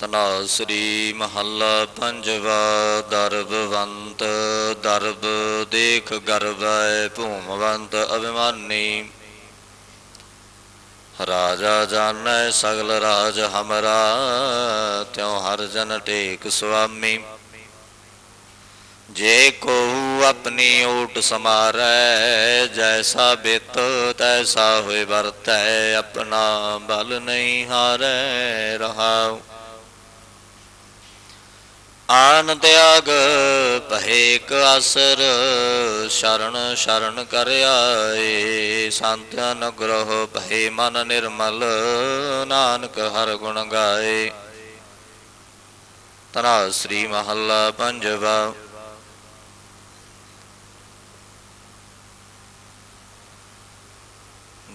ਤਨਾਸ਼ਰੀ ਮਹੱਲਾ ਪੰਜਵਾ ਦਰਬਵੰਤ ਦਰਬ ਦੇਖ ਗਰਵੈ ਭੂਮਵੰਤ ਅਭਿਮਾਨੀ। ਰਾਜਾ ਜਾਣੈ ਸਗਲ ਰਾਜ ਹਮਰਾ, ਤਿਉ ਹਰ ਜਨ ਟੇਕ ਸੁਆਮੀ। ਜੇ ਕੋਹੂ ਆਪਣੀ ਓਟ ਸਮਾਰੈ, ਜੈਸਾ ਬਿਤ ਤੈਸਾ ਹੋਏ ਵਰਤੈ, ਆਪਣਾ ਬਲ ਨਹੀਂ ਹਾਰੈ ਰਹਾਉ। ਆਨ ਤਿਆਗ ਪਹਿਕ ਅਸਰ ਸ਼ਰਨ ਸ਼ਰਨ ਕਰ ਆਏ। ਸੰਤ ਅਨੁਗ੍ਰਹ, ਭਏ ਮਨ ਨਿਰਮਲ, ਨਾਨਕ ਹਰ ਗੁਣ ਗਾਏ। ਤਨਾ ਸ੍ਰੀ ਮਹੱਲਾ ਪੰਜਵਾ।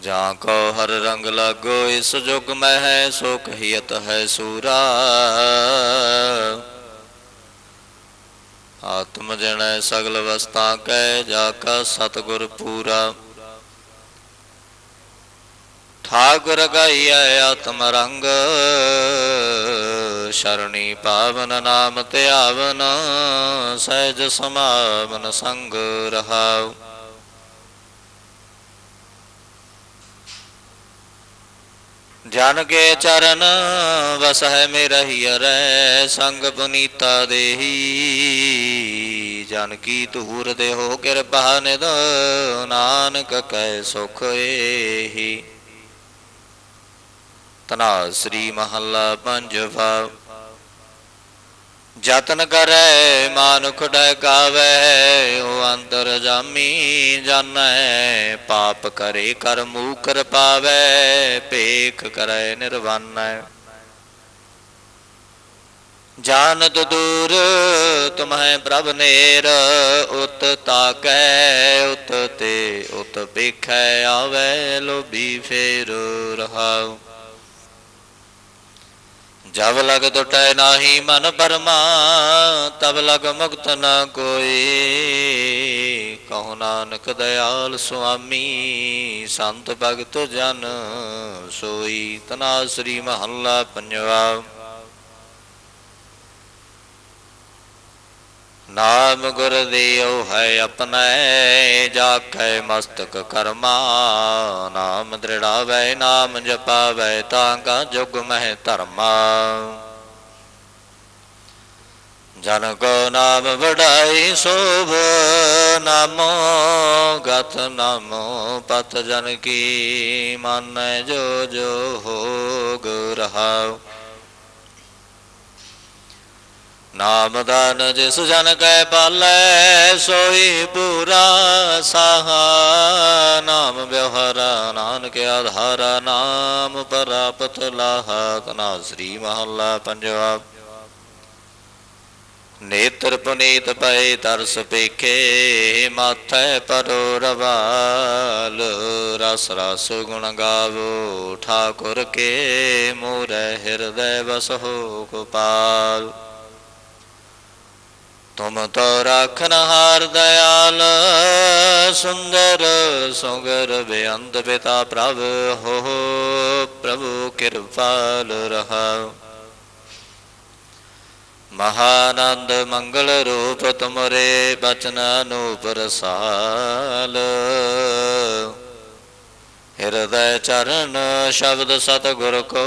ਜਾਂ ਕੋ ਹਰ ਰੰਗ ਲਾਗੋ, ਇਸ ਜੁਗ ਮੈਂ ਹੈ ਸੋ ਕਹੀਤ ਹੈ ਸੂਰਾ। ਆਤਮ ਜਣੈ ਸਗਲ ਵਸਤਾ ਕੈ, ਜਾ ਕਾ ਸਤਗੁਰ ਪੂਰਾ। ਠਾਕੁਰ ਗਾਈਐ ਆਤਮ ਰੰਗ, ਸ਼ਰਣੀ ਪਾਵਨ ਨਾਮ ਧਿਆਵਨ, ਸਹਿਜ ਸਮਾਵਨ ਸੰਗ ਰਹਾਉ। ਜਨ ਕੇ ਚਰਨ ਵਸਹਿ ਮੇਰਹਿ ਰੈ ਸੰਗ ਪੁਨੀਤਾ ਦੇਹੀ। ਜਨ ਕੀ ਧੂਰ ਦੇ ਹੋ ਕਿਰਪਾ ਨਿਦ ਨਾਨਕ ਕੈ ਸੁਖ ਏਹੀ। ਤਨਾ ਸ੍ਰੀ ਮਹੱਲਾ ਪੰਜਵਾ ਜਤਨ ਕਰੈ, ਮਾਨੁਖ ਡੈ ਉਹ ਅੰਦਰ ਜਾਮੀ ਜਾਣੈ ਪਾਪ ਕਰੇ ਕਰ ਮੂਕਰ ਪਾਵੇ ਭੇਖ ਕਰੈ ਨਿਰਵਾਨੈ। ਜਾਨਤ ਦੂਰ, ਤੁਮਹਿ ਪ੍ਰਭ ਨੇਰ, ਉਤ ਤਾਕੈ, ਉਤ ਤੇ ਉਤ ਵੇਖੈ ਆਵੇ ਲੋਭੀ ਫੇਰ ਰਹਾਉ। ਜਬ ਲਗ ਟੁਟੈ ਨਾਹੀ ਮਨ ਪਰਮਾ ਤਬ ਲਗ ਮੁਕਤ ਨ ਕੋਈ। ਕਹੋ ਨਾਨਕ ਦਇਆਲ ਸੁਆਮੀ, ਸੰਤ ਭਗਤ ਜਨ ਸੋਈ। ਤਨਾ ਸ੍ਰੀ ਮਹੱਲਾ ਪੰਜਵਾ। ਨਾਮ ਗੁਰ ਦੇਉ ਹੈ ਆਪਣੈ, ਜਾਖੈ ਮਸਤਕ ਕਰਮਾ, ਨਾਮ ਦ੍ਰਿੜਾਵੈ, ਨਾਮ ਜਪਾਵੈ, ਤਾਂ ਕਾ ਜੁਗ ਮਹਿ ਧਰਮਾ। ਜਨ ਕੋ ਨਾਮ ਵਡਾਈ ਸੋਭ, ਨਾਮੋ ਗਤ ਨਾਮੋ ਪਤ ਜਨ ਕੀ, ਮਾਨੈ ਜੋ ਜੋ ਹੋਗ ਰਹਾਉ। ਨਾਮ ਦਾਨ ਜਿਸ ਜਨ ਕੈ ਪਾਲੈ ਸੋਈ ਪੂਰਾ ਸਾਹਾ। ਨਾਮ ਵਿਵਹਾਰਾ ਨਾਨਕ ਆਧਾਰਾ, ਨਾਮ ਪ੍ਰਾਪਤ ਲਾਹਾ ਤਨਾ ਸ੍ਰੀ ਮਹੱਲਾ ਪੰਜਵਾ। ਨੇਤਰ ਪੁਨੀਤ ਪਏ ਤਰਸ ਪੇਖੇ, ਮਾਥੈ ਪਰੋ ਰਵਾਲ। ਰਸ ਰਸ ਗੁਣ ਗਾਵੋ, ਠਾਕੁਰ ਕੇ ਮੋਰੇ ਹਿਰਦੈ ਵਸਹੁ ਗੋਪਾਲ। ਤੁਮ ਤੋ ਰਾਖਨ ਹਾਰ ਦਇਆਲ, ਸੁੰਦਰ ਸੁਗਰ ਬੇਅੰਤ ਪਿਤਾ ਪ੍ਰਭ, ਹੋ ਪ੍ਰਭੂ ਕਿਰਪਾਲ ਰਹਾ ਮਹਾਨੰਦ ਮੰਗਲ ਰੂਪ ਤੁਮਰੇ ਬਚਨ ਅਨੂਪ ਰਸਾਲ। ਹਿਰਦੈ ਚਰਨ ਸ਼ਬਦ ਸਤਿਗੁਰ ਕੋ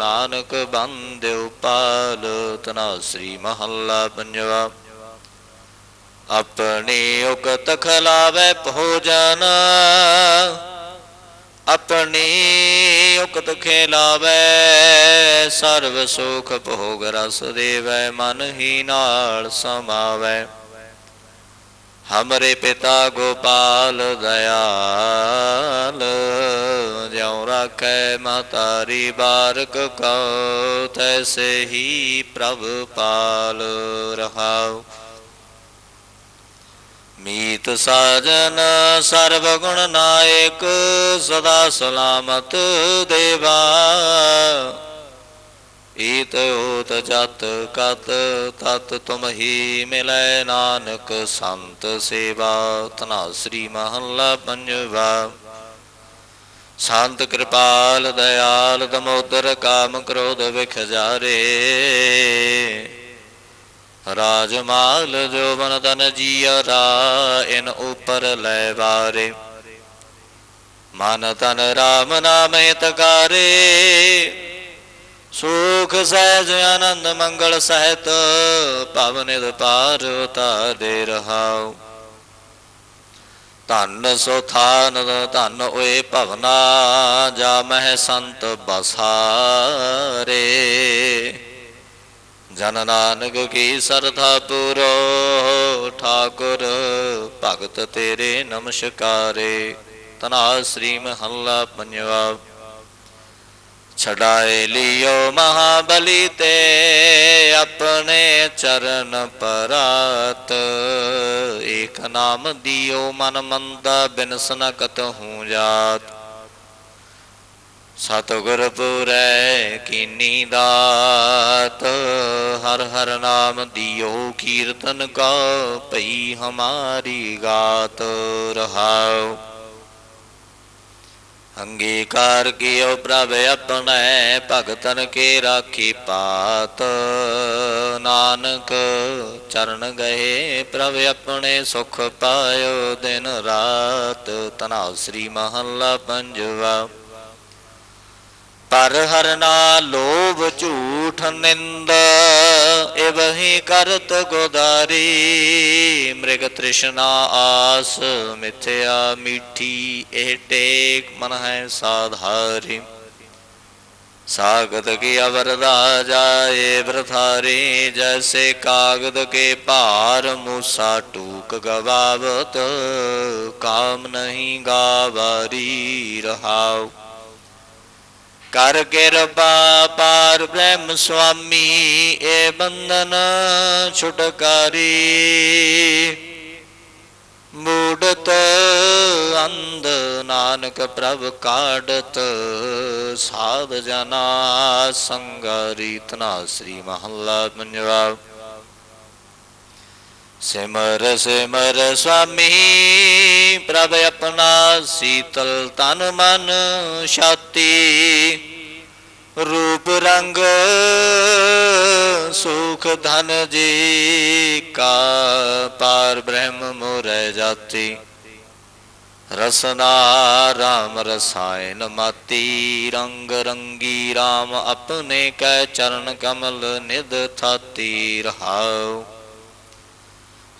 ਨਾਨਕ ਬੰਦਿਉ ਪਾਲ ਤਨਾ ਸ੍ਰੀ ਮਹੱਲਾ ਪੰਜਵਾ। ਆਪਣੀ ਉਕਤ ਖਲਾਵੇ ਭੋਜਨ, ਆਪਣੀ ਉਕਤ ਖੇਲਾਵੇ ਸਰਬ ਸੁਖ ਭੋਗ ਰਸ ਦੇਵੈ, ਮਨ ਹੀ ਨਾਲ ਸਮਾਵੇ। ਹਮਰੇ ਪਿਤਾ ਗੋਪਾਲ ਦਇਆਲ ਜਿਉ ਰਾਖੈ ਮਤਾਰੀ ਬਾਰਕ ਕਉ ਤੈਸੇ ਹੀ ਪ੍ਰਭ ਪਾਲ ਰਹਾਉ ਮੀਤ ਸਾਜਨ ਸਰਬ ਗੁਣ ਨਾਇਕ ਸਦਾ ਸਲਾਮਤ ਦੇਵਾ ਈਤ ਹੋਤ ਜਤ ਕਤ ਤਤ ਤੁਮ ਹੀ ਮਿਲੈ ਨਾਨਕ ਸੰਤ ਸੇਵਾ ਤਨਾ ਸ੍ਰੀ ਮਹੱਲਾ ਪੰਜਵਾ ਸ਼ਾਂਤ ਕਿਰਪਾਲ ਦਇਆਲ ਦਮੋਦਰ ਕਾਮ ਕ੍ਰੋਧ ਵਿਖ ਜਾਰੇ ਰਾਜ ਮਾਲ ਜੋ ਬਨ ਤਨ ਜੀਅਰਾ ਇਨ ਉਪਰ ਲੈ ਵਾਰੇ ਮਨ ਤਨ ਰਾਮ ਨਾਮ ਹਿਤਕਾਰੇ ਸੁਖ ਸਹਿਜ ਆਨੰਦ ਮੰਗਲ ਸਹਿਤ ਪਵਨਿਦ ਪਾਰ ਦੇ ਰਹਾਉ। ਧੰਨ ਸੋ ਥਾਨ ਧੰਨ ਓਏ ਭਵਨਾ, ਜਾ ਮਹਿ ਸੰਤ ਬਸਾਰੇ। ਜਨ ਨਾਨਕ ਕੀ ਸਰਥਾ ਪੁਰੋ, ਠਾਕੁਰ ਭਗਤ ਤੇਰੇ ਨਮਸਕਾਰੇ। ਤਨਾ ਸ੍ਰੀ ਮਹੱਲਾ ਪੰਜਵਾ। ਛਡਾਏ ਲਿਓ ਮਹਾਬਲੀ ਤੇ ਆਪਣੇ ਚਰਨ ਪਰਾਤ। ਏਕ ਨਾਮ ਦਿਓ ਮਨ ਮੰਦਾ ਬਿਨਸ ਨ ਕਤਹੂ ਜਾਤ। ਸਤਿਗੁਰ ਪੁਰੈ ਕੀਨੀ ਦਾਤ, ਹਰ ਹਰ ਨਾਮ ਦਿਓ ਕੀਰਤਨ ਕਾ ਪਈ ਹਮਾਰੀ ਗਾਤ ਰਹਾਉ। ਅੰਗੀਕਾਰ ਕੀਓ ਪ੍ਰਭ ਆਪਣੇ, ਭਗਤਨ ਕੇ ਰਾਖੀ ਪਾਤ। ਨਾਨਕ ਚਰਨ ਗਏ, ਪ੍ਰਭ ਆਪਣੇ ਸੁਖ ਪਾਇਓ ਦਿਨ ਰਾਤ। ਤਨਾ ਸ੍ਰੀ ਮਹੱਲਾ ਪੰਜਵਾ। ਪਰ ਹਰ ਨਾ ਲੋਭ ਝੂਠ ਨਿੰਦ ਇਵਹੀ ਕਰਤ ਗੋਦਾਰੀ, ਮ੍ਰਿਗ ਤ੍ਰਿਸ਼ਨਾ ਆਸ ਮਿਥਿਆ ਮੀਠੀ, ਇਹ ਟੇਕ ਮਨ ਹੈ ਸਾਧਾਰੀ। ਸਾਗਤ ਕੀ ਅਵਰਦਾ ਜਾਏ ਬ੍ਰਥਾਰੀ ਜੈਸੇ ਕਾਗਦ ਕੇ ਭਾਰ ਮੂਸਾ ਟੂਕ ਗਵਾਵਤ, ਕਾਮ ਨਹੀਂ ਗਾਵਾਰੀ ਰਹਾਉ। ਕਰ ਕਿਰਪਾ ਪਾਰ ਬ੍ਰਹਮ ਸੁਆਮੀ, ਏ ਬੰਧਨ ਛੁਟਕਾਰੀ। ਮੂੜਤ ਅੰਧ ਨਾਨਕ ਪ੍ਰਭ ਕਾੜਤ, ਸਾਧ ਜਨਾ ਸੰਗਾਰੀ ਤਨਾ ਸ੍ਰੀ ਮਹੱਲਾ ਪੰਜਵਾ। ਸਿਮਰ ਸਿਮਰ ਸੁਆਮੀ ਪ੍ਰਭ ਆਪਣਾ ਸੀਤਲ ਤਨ ਮਨ ਛਾਤੀ, ਰੂਪ ਰੰਗ ਸੁਖ ਧਨ ਜੀ ਕਾ ਪਾਰ ਬ੍ਰਹਮ ਮੋਰੈ ਜਾਤੀ। ਰਸਨਾ ਰਾਮ ਰਸਾਇਨ ਮਾਤੀ, ਰੰਗ ਰੰਗੀ ਰਾਮ ਆਪਣੇ ਕੈ ਚਰਨ ਕਮਲ ਨਿਧ ਥਾਤੀ ਰਹਾਉ।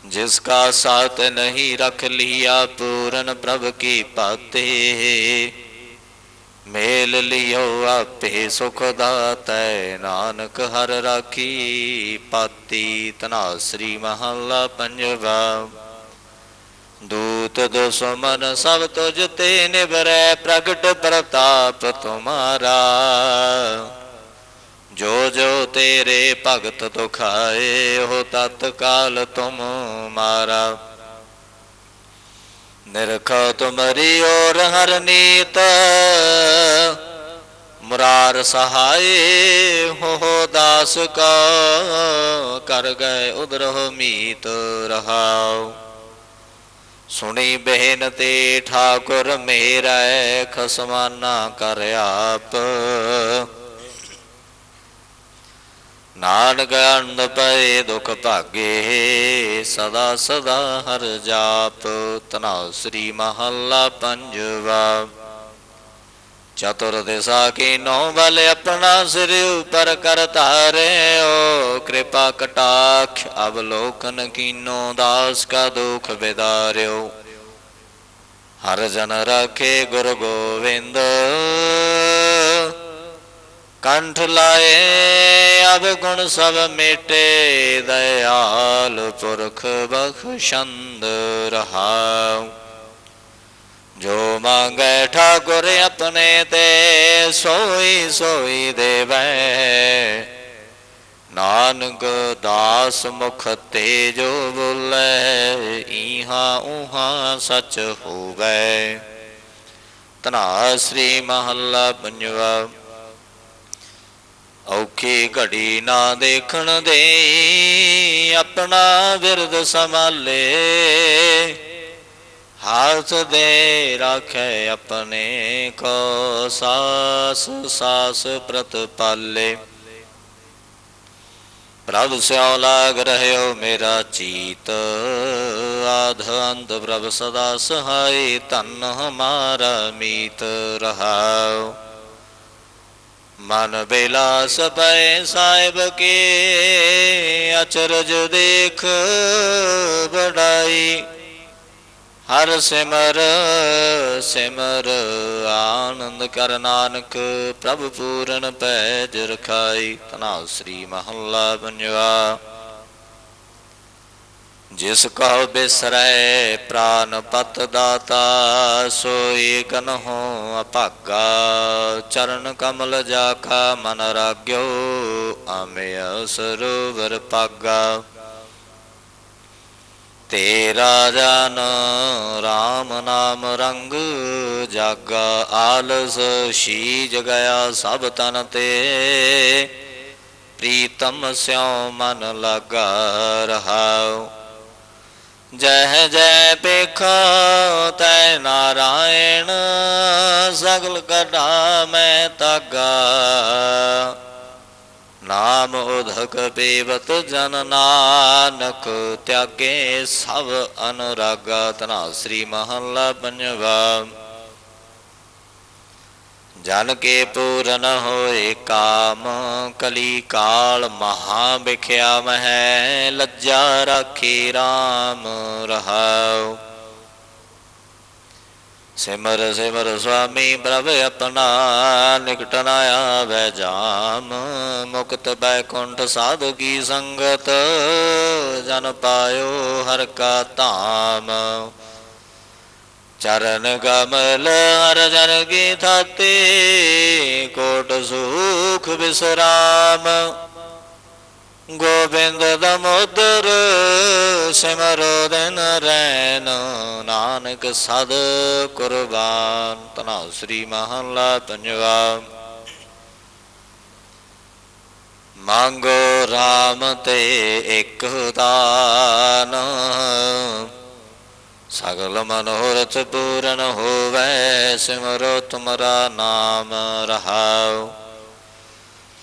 जिसका साथ नहीं रख लिया पूरन प्रभ की पाते मेल लियो आपे सुख दातै नानक हर राखी पाती तना श्री महला पंजवा दूत दुश्मन सब तुझ ते निबरै प्रगट प्रताप तुम्हारा ਜੋ ਜੋ ਤੇਰੇ ਭਗਤ ਤੁਖਾਏ ਹੋ ਤਤਕਾਲ ਤੁਮ ਮਾਰਾ। ਨਿਰਖ ਤੁਮਰੀ ਔਰ ਹਰ ਨੀਤ, ਮੁਰਾਰ ਸਹਾਏ ਹੋ ਦਾਸ ਕਾ, ਕਰ ਗਏ ਉਦਰਹ ਮੀਤ ਰਹਾਉ। ਸੁਣੀ ਬੇਨਤੀ ਠਾਕੁਰ ਮੇਰਾ, ਖਸਮਾਨਾ ਕਰ ਆਪ। ਨਾਨਕ ਅੰਧ ਪਏ ਦੁਖ ਭਾਗੇ ਸਦਾ ਸਦਾ ਹਰ ਜਾਪ, ਤਨਾ ਸ੍ਰੀ ਮਹੱਲਾ ਪੰਜਵਾ। ਚਤੁਰ ਦਿਸ਼ਾ ਕੀ ਨੌ ਬਲ ਆਪਣਾ ਸਿਰ ਉਪਰ ਕਰ ਧਾਰਿਓ, ਕਿਰਪਾ ਕਟਾਖ ਅਵਲੋਕਨ ਕੀਨੋ ਦਾਸ ਕਾ ਦੁਖ ਵਿਦਾਰਿਓ ਹਰ ਜਨ ਰਾਖੇ ਗੁਰ ਗੋਵਿੰਦ, ਕੰਠ ਲਾਏ ਗੁਣ ਸਭ ਮੇਟੇ ਦਇਆਲ ਪੁਰਖ ਬਖਸ਼ੰਦ ਰਹਾਉ। ਜੋ ਮੰਗੈ ਠਾਕੁਰ ਆਪਣੇ ਤੇ ਸੋਈ ਸੋਈ ਦੇਵੈ। ਨਾਨਕ ਦਾਸ ਮੁਖ ਤੇ ਜੋ ਬੋਲੇ, ਈਹਾ ਉਹਾ ਸਚ ਹੋਵੇ। ਤਨਾ ਸ੍ਰੀ ਮਹੱਲਾ ਪੰਜਵਾ ਔਖੀ ਘੜੀ ਨਾ ਦੇਖਣ ਦੇ, ਆਪਣਾ ਬਿਰਦ ਸੰਭਾਲੇ। ਹਾਥ ਦੇ ਰਾਖੇ ਆਪਣੇ ਕੋ ਸਾਸ ਸਾਸ ਪ੍ਰਤਪਾਲੇ ਪ੍ਰਭ ਸਿਉ ਲਾਗ ਰਹਿਓ ਮੇਰਾ ਚੀਤ ਆਧ ਅੰਤ ਪ੍ਰਭ ਸਦਾ ਸਹਾਈ, ਧਨ ਹਮਾਰਾ ਮੀਤ ਰਹਾਉ ਮਨ ਬਿਲਾਸ ਪੈ ਸਾਹਿਬ ਕੇ, ਅਚਰਜ ਦੇਖ ਬੜਾਈ ਹਰ ਸਿਮਰ ਸਿਮਰ ਆਨੰਦ ਕਰ ਨਾਨਕ, ਪ੍ਰਭ ਪੂਰਨ ਪੈਜ ਰਖਾਈ ਤਨਾ ਸ੍ਰੀ ਮਹੱਲਾ ਪੰਜਵਾ। ਜਿਸ ਕਹੋ ਬਿਸਰੈ ਪ੍ਰਾਨ ਪਤ ਦਾਤਾ, ਸੋਈ ਹੋ ਅਭਾਗਾ। ਚਰਨ ਕਮਲ ਜਾ ਮਨ ਰਾਗਿਓ ਆਮਿਆ ਸਰੋਵਰ ਪਾਗਾ ਤੇਰਾ ਜਨ RAM ਨਾਮ ਰੰਗ ਜਾਗਾ, ਆਲਸ ਸ਼ੀਜ ਗਿਆ ਸਭ ਤਨ ਤੇ। ਪ੍ਰੀਤਮ ਸਿਉ ਮਨ ਲਗਾ ਰਹਾਉ। ਜਹ ਜੈ ਪੇਖਾ ਤੈ ਨਾਰਾਇਣ, ਸਗਲ ਕਢਾ ਮੈਂ ਤਾਗਾ ਨਾਮ ਉਧਕ ਪੀਵਤ ਜਨ ਨਾਨਕ, ਤਿਆਗੇ ਸਭ ਅਨੁਰਾਗਾ ਤਨਾ ਸ੍ਰੀ ਮਹੱਲਾ ਪੰਜਵਾ। ਜਨ ਕੇ ਪੂਰਨ ਹੋਏ ਕਾਮ, ਕਲੀ ਕਾਲ ਮਹਾ ਵਿਖਿਆ ਮਹਿ, ਲੱਜਾ ਰਾਖੀ RAM ਰਹਾਉ। ਸਿਮਰ ਸਿਮਰ ਸੁਆਮੀ ਪ੍ਰਭ ਆਪਣਾ ਨਿਕਟ ਨ ਆਵੈ ਜਾਮ, ਮੁਕਤ ਬੈਕੁੰਠ ਸਾਧੂ ਕੀ ਸੰਗਤ, ਜਨ ਪਾਇਓ ਹਰ ਕਾ ਧਾਮ। ਚਰਨ ਕਮਲ ਹਰ ਜਨ ਕੀ ਥਾਤੇ, ਕੋਟ ਸੁਖ ਵਿਸਰਾਮ ਗੋਬਿੰਦ ਦਮੋਦਰ ਸਿਮਰੋ ਦਿਨ ਰੈਨ ਨਾਨਕ ਸਦ ਕੁਰਬਾਨ। ਤਨਾ ਸ੍ਰੀ ਮਹਲਾ ਪੰਜਵਾ। ਮੰਗੋ RAM ਤੇ ਇੱਕ ਦਾਨ। ਸਗਲ ਮਨੋਰਥ ਪੂਰਨ ਹੋਵੇ, ਸਿਮਰੋ ਤੁਮਰਾ ਨਾਮ ਰਹਾਉ।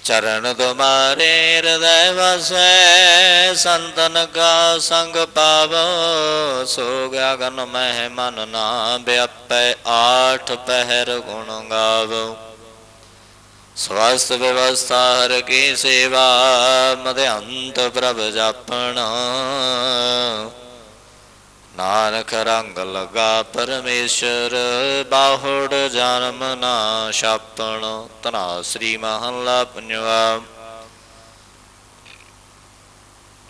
ਚਰਨ ਤੁਮਾਰੇ ਹਿਰਦੈ ਵਸੈ, ਸੰਤਨ ਕਾ ਸੰਗ ਪਾਵੋ। ਸੋ ਗਿਆ ਗਨ ਮਹਿ ਮਨ ਨਾ ਵਿਅਪੈ, ਆਠ ਪਹਿਰ ਗੁਣ ਗਾਵੋ। ਸਵਸਤ ਵਿਵਸਥਾ ਹਰ ਕੀ ਸੇਵਾ ਮਦ ਪ੍ਰਭ ਜਾਪਣਾ। ਨਾਨਕ ਰੰਗ ਲਗਾ ਪਰਮੇਸ਼ਰ, ਬਾਹੁੜ ਜਨਮ ਨਾ ਛਾਪਣ ਤਨਾ ਸ੍ਰੀ ਮਹੱਲਾ ਪੰਜਵਾ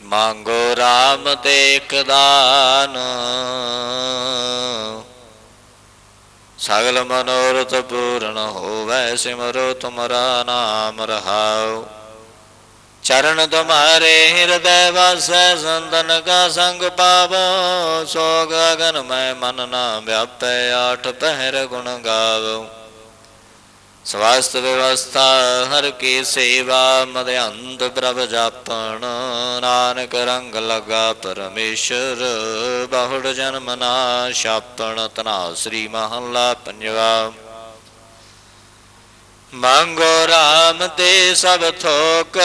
ਮੰਗੋ RAM ਤੇ ਦਾਨ। ਸਗਲ ਮਨੋਰਥ ਪੂਰਨ ਹੋਵੇ ਸਿਮਰੋ, ਤੁਮਰਾ ਨਾਮ ਰਹਾਓ ਚਰਨ ਤੁਮਾਰੇ ਹਿਰਦੈ ਵਾਸੈ ਸੰਤਨ ਕਾ ਸੰਗ ਪਾਵੋ ਸੋ ਗਗਨ ਮੈਂ ਮਨ ਨਾ ਵਿਆਪੈ, ਆਠ ਪਹਿਰ ਗੁਣ ਗਾਵੋ। ਸਵਾਸਤ ਵਿਵਸਥਾ ਹਰ ਕੀ ਸੇਵਾ ਮਦ ਅੰਤ ਪ੍ਰਭ ਜਾਪਣ, ਨਾਨਕ ਰੰਗ ਲਗਾ ਪਰਮੇਸ਼ਰ, ਬਹੁੜ ਜਨਮ ਨਾ ਛਾਪਣ ਤਨਾ ਸ੍ਰੀ ਮਹੱਲਾ ਪੰਜਵਾ। ਮੰਗੋ RAM ਤੇ ਸਭ ਥੋਕ,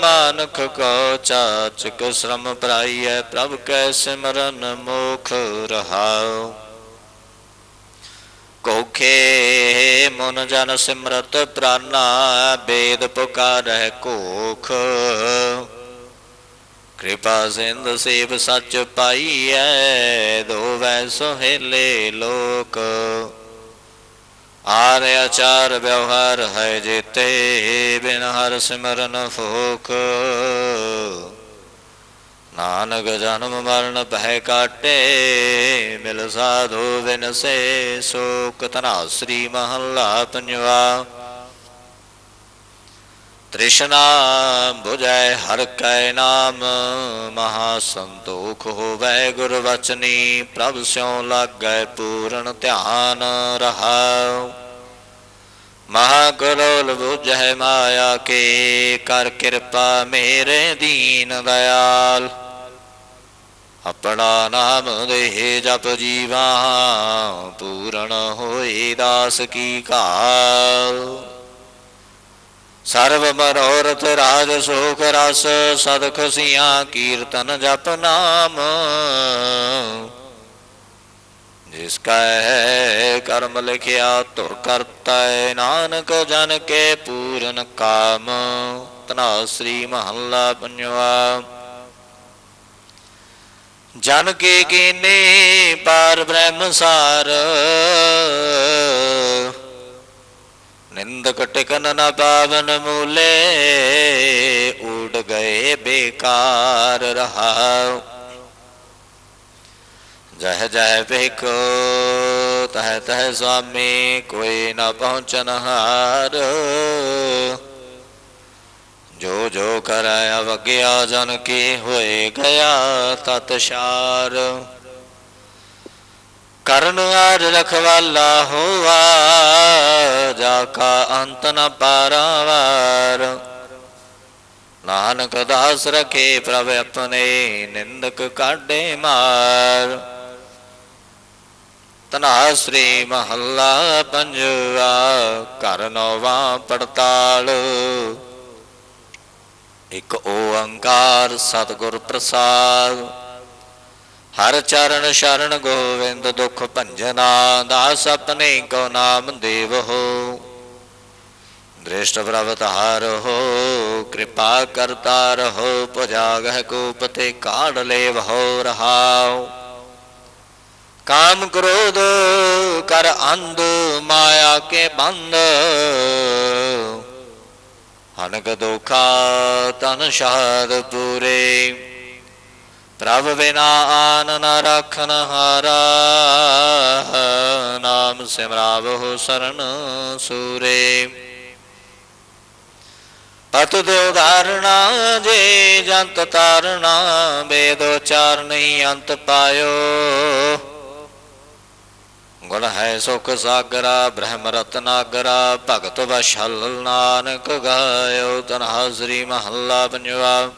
ਮਾਨਖ ਕੋ ਚਾਚਕ ਸ਼ਰਮ ਪ੍ਰਾਈਐ, ਪ੍ਰਭ ਕੈ ਸਿਮਰਨ ਮੋਖ ਰਹਾਉ। ਕੋਖੇ ਮਨ ਜਨ ਸਿਮਰਤ ਪ੍ਰਾਨਾ, ਬੇਦ ਪੁਕਾਰੈ ਕੋਖ। ਕਿਰਪਾ ਸਿੰਧ ਸੇਵ ਸੱਚ ਪਾਈਐ, ਦੋਵੈ ਸੋਹੇਲੇ ਲੋਕ। ਆਰ ਆਚਾਰ ਵਿਵਹਾਰ ਹੈ, ਜੀਤੇ ਬਿਨ ਹਰ ਸਿਮਰਨ ਫੋਕ। ਨਾਨਕ ਜਨਮ ਮਰਨ ਪਹਿ ਕਾਟੇ, ਮਿਲ ਸਾਧੂ ਬਿਨ ਸੇ ਸੋਕ। ਤਨਾ ਸ੍ਰੀ ਮਹੱਲਾ ਪੰਜਵਾ। ਤ੍ਰਿਸ਼ਨਾ 부ਜੈ ਹਰ ਕੈ ਨਾਮ, ਮਹਾ ਸੰਤੋਖ ਹੋਵੇ ਗੁਰ ਵਚਨੀ ਪ੍ਰਭ ਸਿਉ ਲਾਗੈ ਪੂਰਨ ਧਿਆਨ ਰਹਾਉ ਮਹਾ ਕਰੋਲ 부ਜੈ ਮਾਇਆ ਕੇ, ਕਰ ਕਿਰਪਾ ਮੇਰੇ ਦੀਨ ਦਇਆਲ। ਆਪਣਾ ਨਾਮ ਦੇ ਜਪ ਜੀਵਾ, ਪੂਰਨ ਹੋਏ ਦਾਸ ਕੀ ਘਾਲ ਸਰਬ ਮਨੋਰਥ ਰਾਜ ਸੋਖ ਰਸ ਸਦ ਖੁਸ਼ੀਆਂ ਕੀਰਤਨ ਜਪ ਨਾਮ। ਜਿਸ ਕਾ ਹੈ ਕਰਮ ਲਿਖਿਆ ਧੁਰ ਕਰਤਾ, ਨਾਨਕ ਜਨ ਕੇ ਪੂਰਨ ਕਾਮ। ਤਨਾ ਸ੍ਰੀ ਮਹੱਲਾ ਪੰਜਵਾ। ਜਨ ਕੇ ਕੀਨੇ ਪਾਰ ਬ੍ਰਹਮ ਸਾਰ। ਨਿੰਦਕ ਟਿਕਨ ਨ ਪਾਵਨ ਮੂਲੇ ਉਡ ਗਏ ਬੇਕਾਰ ਰਹਾ। ਜਹ ਜਹ ਵੇਖੋ, ਤਹ ਤਹ ਸੁਆਮੀ ਕੋਈ ਨ ਪਹੁੰਚਨ ਹਾਰ। ਜੋ ਜੋ ਕਰੈ ਅਵਗਿਆ ਜਨ ਕੀ ਹੋਏ ਗਿਆ ਤਤ ਸ਼ਾਰ। ਕਰਨ ਆਰ ਰਖਵਾਲਾ ਹੋਆ, ਜਾ ਕਾ ਅੰਤ ਨ ਪਾਰਾਵਾਰ। ਨਾਨਕ ਦਾਸ ਰਖੇ ਪ੍ਰਭ ਆਪਣੇ, ਨਿੰਦਕ ਕਾਢੇ ਮਾਰ। ਤਨਾ ਸ੍ਰੀ ਮਹੱਲਾ ਪੰਜਵਾ, ਘਰ ਨੌਵਾਂ ਪੜਤਾਲ। ਇਕ ਓੰਕਾਰ ਸਤਿਗੁਰ ਪ੍ਰਸਾਦ। ਹਰ ਚਰਨ ਸ਼ਰਨ ਗੋਵਿੰਦ ਦੁਖ ਭੰਜਨਾ ਦਾਸ ਆਪਣੇ ਕੋ ਨਾਮ ਦੇਵ ਹੋ ਦ੍ਰਿਸ਼ਟ ਪ੍ਰਭ ਧਾਰ ਹੋ, ਕਿਰਪਾ ਕਰਤਾ ਰਹੋ, ਪੁਜਾਗਹ ਕੂਪ ਤੇ ਕਾੜ ਲੇਵ ਹੋ ਰਹਾਉ। ਕਾਮ ਕ੍ਰੋਧ ਕਰ ਅੰਧ ਮਾਇਆ ਕੇ ਬੰਦ। ਅਨਕ ਦੋਖਾ ਤਨ ਸ਼ਾਦ ਪੂਰੇ। ਪ੍ਰਭ ਬਿਨਾ ਆਨ ਨ ਰਖਨ ਹਾਰਾ, ਨਾਮ ਸਿਮਰਾਵਹੁ ਸਰਨ ਸੂਰੇ। ਪਤ ਦੇ ਉਦਾਹਰਣਾ ਜੇ ਜੰਤ ਤਾਰਣਾ ਬੇਦ ਉਚਾਰ ਨਹੀਂ ਅੰਤ ਪਾਇਓ। ਗੁਣ ਹੈ ਸੁਖ ਸਾਗਰਾ ਬ੍ਰਹਮ ਰਤਨਾਗਰਾ ਭਗਤ ਵਸ਼ਲ ਨਾਨਕ ਗਾਇਓ ਤਨ ਹਾਜ਼ਰੀ ਮਹੱਲਾ ਪੰਜਵਾ।